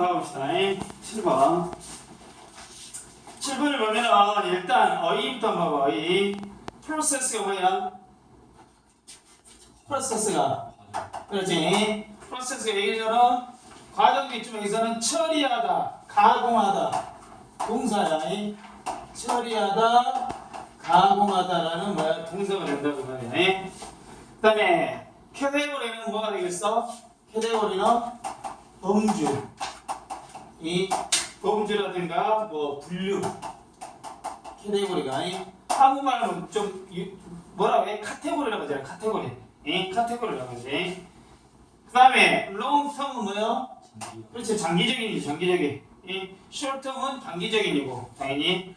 가봅시다. 7번. 7번을 보면은 일단 어휘부터 한번 봐봐. 어휘. 프로세스가 뭐야? 프로세스가 그렇지. 프로세스가 얘기처럼 과정 이쪽에서는 처리하다, 가공하다 동사야. 이. 처리하다, 가공하다라는 뭐야? 동사가 된다고 말이야. 그 다음에 캐테고리는 뭐가 되겠어? 캐테고리는 범주. 이 범주라든가 뭐 분류. 캐테고리가 이 한국말은 좀 유- 뭐라고 해? 카테고리라고 하잖아. 카테고리. 이 카테고리라고 하지. 그 다음에 롱텀은 뭐요? 그렇지 장기적인이지 장기적인. 이 숏텀은 단기적인이고 당연히.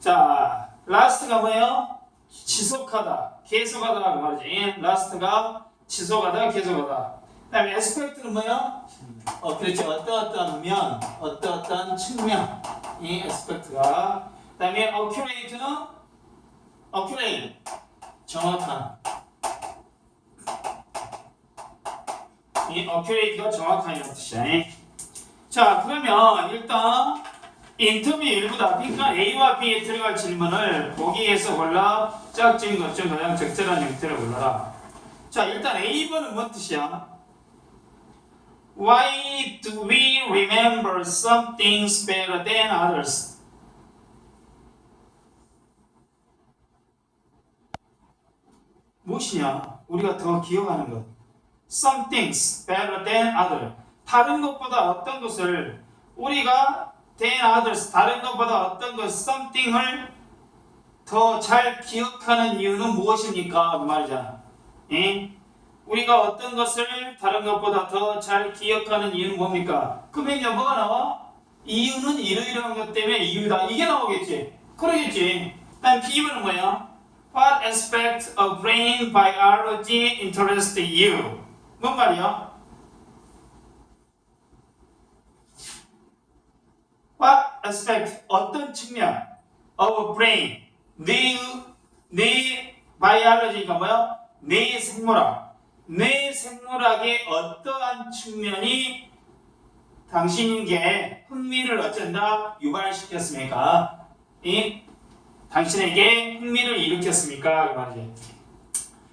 자 라스트가 뭐예요? 지속하다, 계속하다 그 말이지. 라스트가 지속하다, 계속하다. 그다음에 에스펙트는 뭐예요? 어, 그렇지. 어떠어떠한 면, 어떠어떠한 측면. 이 에스펙트가. 그 다음에 어큐레이트는 어큐레이트. 정확한. 이 어큐레이트가 정확한 이런 뜻이야. 자, 그러면 일단 인터뷰 일부다. 그러니까 A와 B에 들어갈 질문을 보기에서 골라 짝짓 것중 가장 적절한 형태를 골라라. 자, 일단 A번은 뭔 뜻이야? Why do we remember some things better than others? 무엇이냐? 우리가 더 기억하는 것. Some things better than others. 다른 것보다 어떤 것을 우리가 than others 다른 것보다 어떤 것 something을 더 잘 기억하는 이유는 무엇입니까? 그 말이잖아. 예? 우리가 어떤 것을 다른 것보다 더 잘 기억하는 이유는 뭡니까? 이제 뭐가 나와? 이유는 이러이러한 것 때문에 이유다. 이게 나오겠지. 그러겠지. 다음 B번은 뭐야? What aspect of brain biology interests you? 뭔 말이야? What aspect 어떤 측면 of brain 뇌, 뇌 biology가 뭐야? 뇌 생물학 뇌 생물학의 어떠한 측면이 당신에게 흥미를 어쩐다 유발시켰습니까? 이 당신에게 흥미를 일으켰습니까? 그 말이지.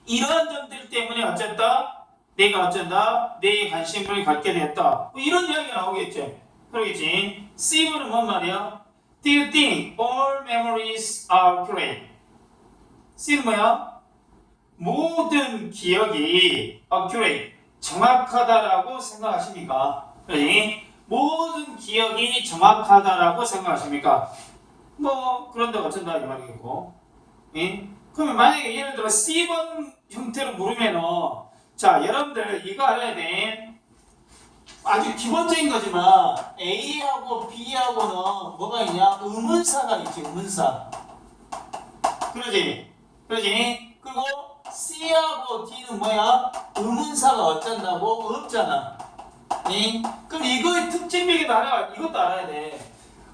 이런 점들 때문에 어쨌다 내가 어쩐다 내 관심을 갖게 됐다 뭐 이런 이야기가 나오겠죠. 그러겠지. C번은 뭔 말이야? Do you think all memories are correct? C는 뭐야? 모든 기억이 accurate, 정확하다라고 생각하십니까? 그러니 모든 기억이 정확하다라고 생각하십니까? 뭐 그런다 어쩐다 이 말이겠고. 예? 그러면 만약에 예를 들어 C번 형태로 물으면은 자 여러분들 이거 알아야 돼. 아주 기본적인 거지만 A하고 B하고는 뭐가 있냐? 의문사가 있지 의문사. 그러지? 그러지? 그리고 C하고 D는 뭐야? 의문사가 어쩐다고? 없잖아. 네? 그럼 이거의 특징명이 알아. 이것도 알아야 돼.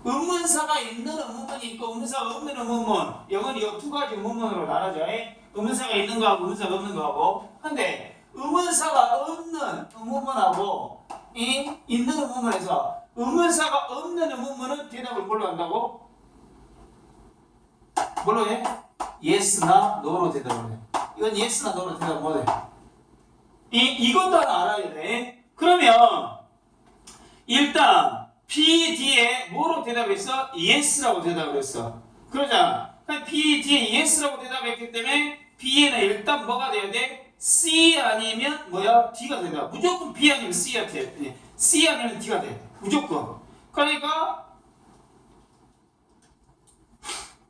의문사가 있는 의문문이 있고 의문사가 없는 의문문. 영어는 이두 가지 의문문으로 나눠져. 예? 의문사가 있는 거하고 의문사가 없는 거하고. 근데 의문사가 없는 의문문하고 이 있는 의문문에서 의문사가 없는 의문문은 대답을 뭘로 한다고? 뭘로 해? yes나 no로 대답을 해. 이건 yes나 no로 대답 못 해. 이, 이것도 알아야 돼. 그러면 일단 P, D에 뭐로 대답했어? yes라고 대답을 했어. 그러자 P, D에 yes라고 대답했기 때문에 B에는 일단 뭐가 돼야 돼? C 아니면 뭐야? D가 된다. 무조건 B 아니면 C가 돼. C 아니면 D가 돼. 무조건. 그러니까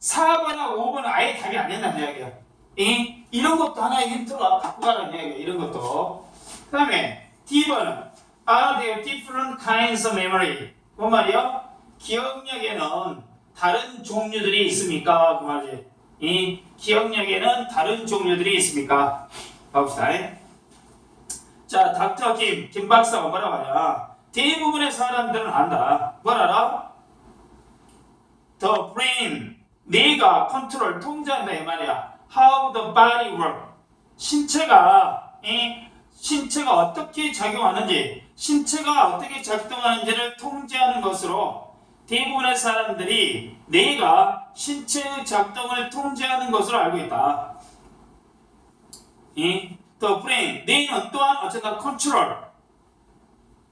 4번하고 5번은 아예 답이 안 된다는 이야기야. 이? 이런 것도 하나의 힌트로 갖고 가라는 이야기야. 이런 것도. 그 다음에 D번은 Are there different kinds of memory? 그 말이요? 기억력에는 다른 종류들이 있습니까? 그 말이지. 이 기억력에는 다른 종류들이 있습니까? 봐봅시다. 자, 닥터 김, 김 박사가 뭐라고 하냐? 대부분의 사람들은 안다. 뭘 알아? The brain, 뇌가 컨트롤, 통제한다 이 말이야. How the body work. 신체가, 이 신체가 어떻게 작용하는지, 신체가 어떻게 작동하는지를 통제하는 것으로 대부분의 사람들이 뇌가 신체의 작동을 통제하는 것으로 알고 있다. 이, 또 브레인, 뇌는 또한 어쨌든 컨트롤,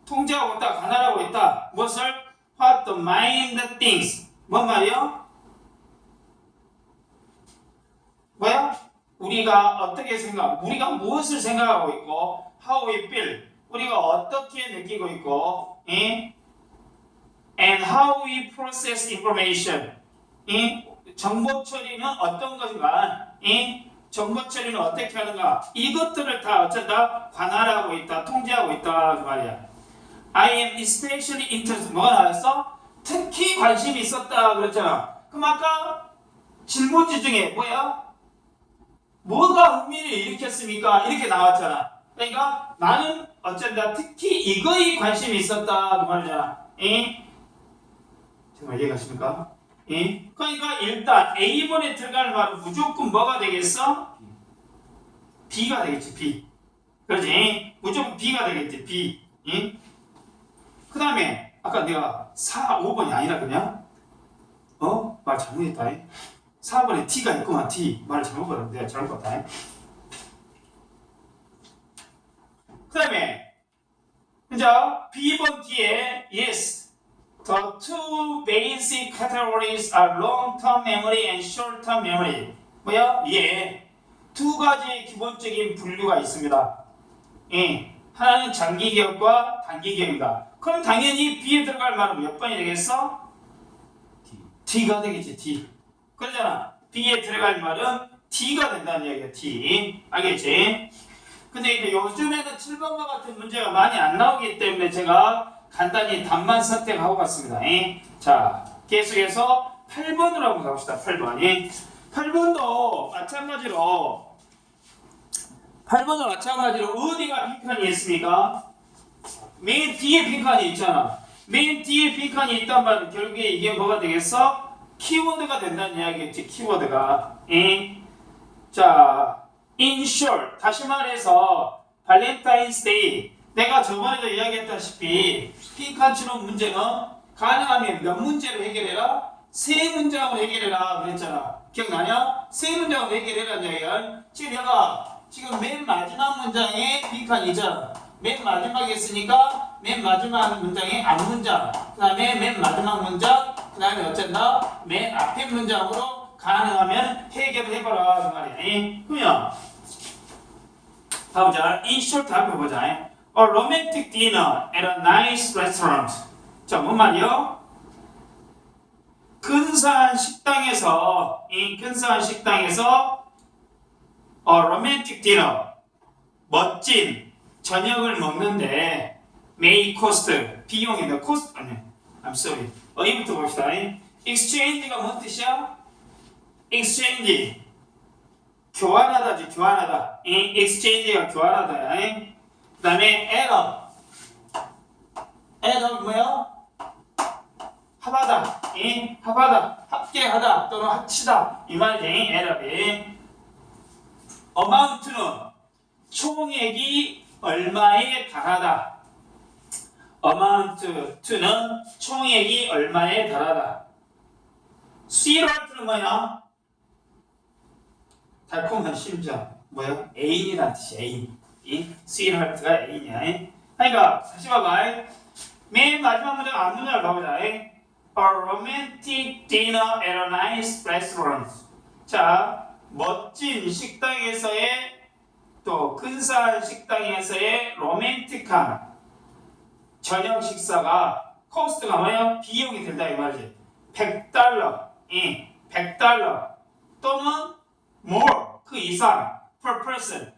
통제하고 있다, 관할하고 있다. 무엇을? What the mind thinks. 뭔 말이요? 뭐야? 우리가 어떻게 생각, 우리가 무엇을 생각하고 있고, how we feel, 우리가 어떻게 느끼고 있고, 예? and how we process information, 예? 정보 처리는 어떤 것인가, 예? 정보 처리는 어떻게 하는가, 이것들을 다 어쩐다 관할하고 있다, 통제하고 있다 그 말이야. I am especially interested. 뭐가 나왔어? 특히 관심이 있었다 그랬잖아. 그럼 아까 질문지 중에 뭐야? 뭐가 흥미를 일으켰습니까? 이렇게 나왔잖아. 그러니까 나는 어쩐다 특히 이거에 관심이 있었다 그 말이잖아. 에? 정말 이해가십니까? 에? 그러니까 일단 A번에 들어갈 말은 무조건 뭐가 되겠어? B가 되겠지 B. 그렇지? 무조건 B가 되겠지 B. 응? 그 다음에 아까 내가 4, 5번이 아니라 그냥 어? 말 잘못했다. 4번에 T가 있구만 T. 말을 잘못 내가 잘못 봤다. 그 다음에 이제 B번 뒤에 yes. The two basic categories are long-term memory and short-term memory. 뭐야? 예. 두 가지 기본적인 분류가 있습니다. 예. 하나는 장기 기억과 단기 기억이다. 그럼 당연히 B에 들어갈 말은 몇 번이 되겠어? T가 되겠지, T. 그러잖아. B에 들어갈 말은 T가 된다는 얘기야, T. 알겠지? 근데 이제 요즘에는 7번과 같은 문제가 많이 안 나오기 때문에 제가 간단히 답만 선택하고 갔습니다. 예? 자, 계속해서 8번으로 한번 가봅시다. 8번. 예? 8번도 마찬가지로 8번도 마찬가지로 어디가 빈칸이 있습니까? 맨 뒤에 빈칸이 있잖아. 맨 뒤에 빈칸이 있단 말은 결국에 이게 뭐가 되겠어? 키워드가 된다는 이야기겠지. 키워드가. 예? 자, in short 다시 말해서 발렌타인스데이 내가 저번에도 이야기했다시피 빈칸치는 문제는 가능하면 몇 문제로 해결해라? 세 문장으로 해결해라 그랬잖아. 기억나냐? 세 문장으로 해결해라는 이야기야. 지금 내가 지금 맨 마지막 문장에 빈칸이 있잖아. 맨 마지막에 있으니까 맨 마지막 문장에 앞문장 그 다음에 맨 마지막 문장 그 다음에 어쩐다? 맨 앞에 문장으로 가능하면 해결을 해봐라 그 말이야. 그러면 가보자. Short 한번 보자. A romantic dinner at a nice restaurant. 자, 뭔 말이요? 근사한 식당에서 이 근사한 식당에서 a romantic dinner 멋진 저녁을 먹는데 may cost 비용이다. cost 아니, I'm sorry. 어디부터 봅시다. exchange가 뭔 뜻이야? exchange 교환하다지 교환하다. 이 exchange가 교환하다. 그 다음에 add add 뭐요? 합하다. 이 합하다. 합계하다 또는 합치다. 이 말이지. add이 amount는 총액이 얼마에 달하다. amount to는 총액이 얼마에 달하다. sweetheart는 뭐야? 달콤한 심장 뭐야? 애인이란 뜻이야 애인 이 sweetheart가 애인이야 그러니까 다시 봐봐 맨 마지막 문장 앞문장을 봐보자 A romantic dinner at a nice restaurant 자 멋진 식당에서의 또 근사한 식당에서의 로맨틱한 저녁 식사가 코스트가 뭐야? 비용이 된다 이 말이지 100달러 이 100달러 또는 more 그 이상 per person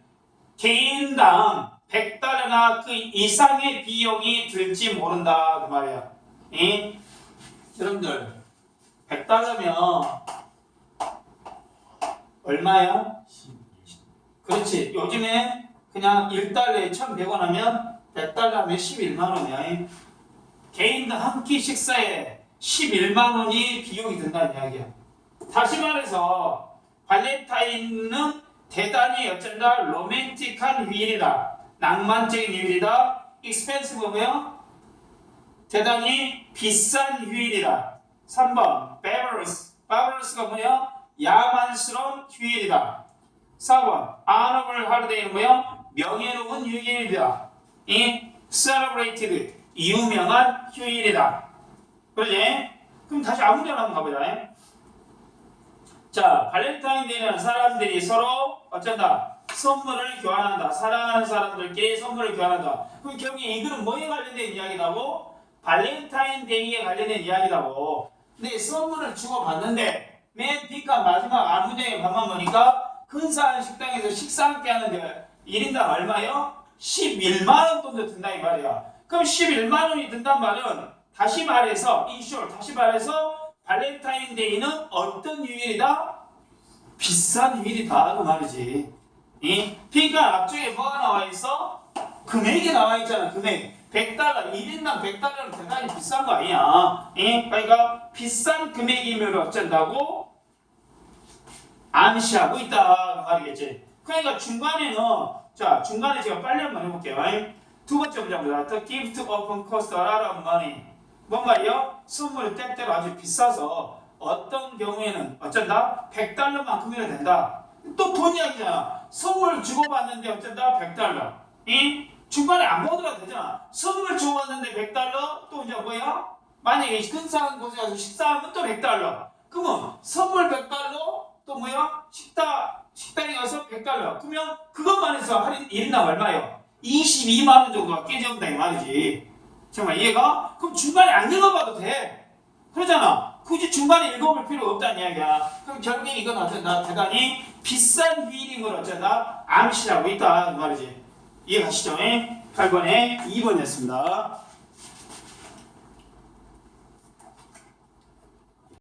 개인당 100달러나 그 이상의 비용이 들지 모른다 그 말이야. 이 여러분들 100달러면 얼마야? 그렇지. 요즘에 그냥 1달러에 1,100원 하면 100달러 하면 11만 원이야. 개인당 한 끼 식사에 11만 원이 비용이 든다는 이야기야. 다시 말해서 발렌타인은 대단히 어쩐다 로맨틱한 휴일이다 낭만적인 휴일이다 expensive 뭐요? 대단히 비싼 휴일이다. 3번 barbarous. barbarous가 뭐요? 야만스러운 휴일이다. 4번 honorable holiday는 뭐요? 명예로운 휴일이다. 이 celebrated 유명한 휴일이다. 그러지? 그럼 다시 아무 데나 한번 가보자. 자, 발렌타인데이는 사람들이 서로 어쩐다? 선물을 교환한다. 사랑하는 사람들끼리 선물을 교환한다. 그럼 결국에 이거는 뭐에 관련된 이야기다고? 발렌타인데이에 관련된 이야기다고. 근데 선물을 주고받는데 맨 뒷과 마지막 안무장에 가만 보니까 근사한 식당에서 식사 함께 하는데 1인당 얼마요? 11만원 정도 든다 이 말이야. 그럼 11만원이 든단 말은 다시 말해서 인쇼 다시 말해서 발렌타인데이는 어떤 휴일이다? 비싼 휴일이다 그 말이지. 이 그러니까 앞쪽에 뭐가 나와 있어? 금액이 나와 있잖아 금액. 100달러 1인당 100달러는 대단히 비싼 거 아니야. 이 그러니까 비싼 금액이면 어쩐다고? 암시하고 있다 그 말이겠지. 그러니까 중간에는 자 중간에 제가 빨리 한번 해볼게요. 두 번째 문제입니다. The gift often cost a lot of money. 뭔 말이요? 선물이 때때로 아주 비싸서 어떤 경우에는 어쩐다? 100달러만큼이나 된다. 또 돈 이야기잖아. 선물 주고받는데 어쩐다? 100달러. 이 중간에 안 먹어도 되잖아. 선물 주고받는데 100달러? 또 이제 뭐야? 만약에 근사한 곳에 가서 식사하면 또 100달러. 그러면 선물 100달러? 또 뭐야? 식당, 식당에 가서 100달러. 그러면 그것만 해서 할인 1인당 얼마예요? 22만원 정도가 깨져온다 이 말이지. 정말 이해가? 그럼 중간에 안 읽어봐도 돼. 그러잖아. 굳이 중간에 읽어볼 필요 없다는 이야기야. 그럼 결국에 이건 어쩐다? 대단히 비싼 휴일인 걸 어쩐다? 암시하고 있다. 그 말이지. 이해가시죠? 8번에 2번이었습니다.